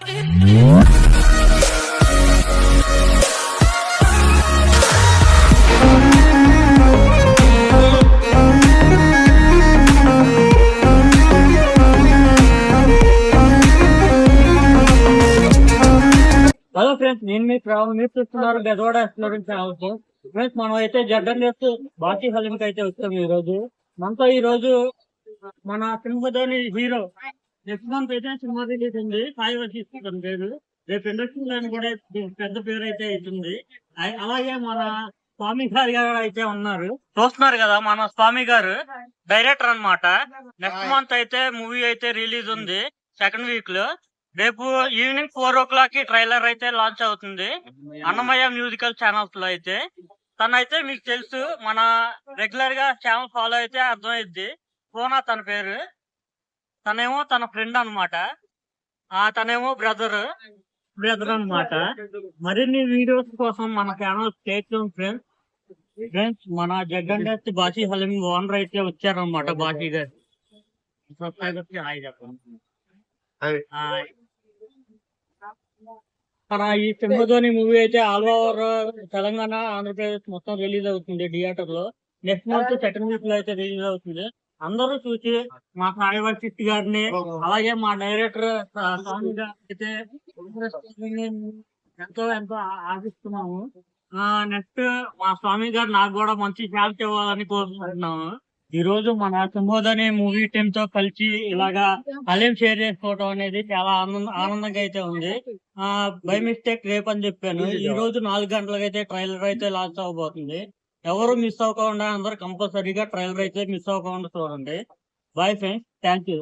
Hello friends నేను మీ problem మీరు చూస్తున్నారు గజవాడ ఎక్స్ప్లోరింగ్ ఛానల్ ఫ్రెండ్స్ మనం అయితే జడ్డన్ చేస్తూ బాకీ హలీం కి అయితే వచ్చాము ఈ రోజు మనతో ఈ రోజు మన సినిమాలోని హీరో నెక్స్ట్ మంత్ అయితే సినిమా రిలీజ్ ఉంది. సాయి వశిష్ఠన్ పేరు. రేపు ఇండస్ట్రీ లైన్ కూడా పెద్ద పేరు అయితే అవుతుంది. అలాగే మన స్వామి గారు గారు అయితే ఉన్నారు. చూస్తున్నారు కదా మన స్వామి గారు డైరెక్టర్ అన్నమాట. నెక్స్ట్ మంత్ అయితే మూవీ అయితే రిలీజ్ ఉంది. సెకండ్ వీక్లో. రేపు ఈవినింగ్ ఫోర్ ఓ క్లాక్కి ట్రైలర్ అయితే లాంచ్ అవుతుంది. అన్నమయ్య మ్యూజికల్ ఛానల్స్లో అయితే. తనైతే మీకు తెలుసు మన రెగ్యులర్గా ఛానల్ ఫాలో అయితే అర్థమైద్ది. సోనా తన పేరు? తనేమో తన ఫ్రెండ్ అన్నమాట. ఆ తనేమో బ్రదర్ బ్రదర్ అన్నమాట. మరిన్ని వీడియోస్ కోసం మన ఛానల్ స్టేట్ ఫ్రెండ్స్ ఫ్రెండ్స్ మన జగన్ బాషీ హలీం ఓనర్ అయితే వచ్చారన్నమాట బాషీ గారు. సబ్స్క్రైబర్స్కి హాయ్ చెప్పండి. హాయ్. మన ఈ సింహధోని మూవీ అయితే ఆల్ ఓవర్ తెలంగాణ ఆంధ్రప్రదేశ్ మొత్తం రిలీజ్ అవుతుంది థియేటర్లో. నెక్స్ట్ మంత్ సెకండ్ వీక్లో అయితే రిలీజ్ అవుతుంది. అందరూ చూసి మా సాయి వర్షిత్ గారిని అలాగే మా డైరెక్టర్ స్వామి అయితే ఎంతో ఎంతో ఆ- ఆశిస్తున్నాము నెక్స్ట్ మా స్వామి గారు నాకు కూడా మంచి ఛాన్స్ ఇవ్వాలని కోరుకుంటున్నాము. ఈ రోజు మన సింహోధని మూవీ టీమ్తో కలిసి ఇలాగా హలీం షేర్ చేసుకోవడం అనేది చాలా ఆనంద ఆనందంగా అయితే ఉంది. ఆ బై మిస్టేక్ రేపు అని చెప్పాను. ఈ రోజు నాలుగు గంటలకు అయితే ట్రైలర్ అయితే లాంచ్ అవబోతుంది ఎవరు మిస్ అవ్వకుండా అందరు కంపల్సరీగా ట్రైలర్ అయితే మిస్ అవ్వకుండా చూడండి. Bye friends thank you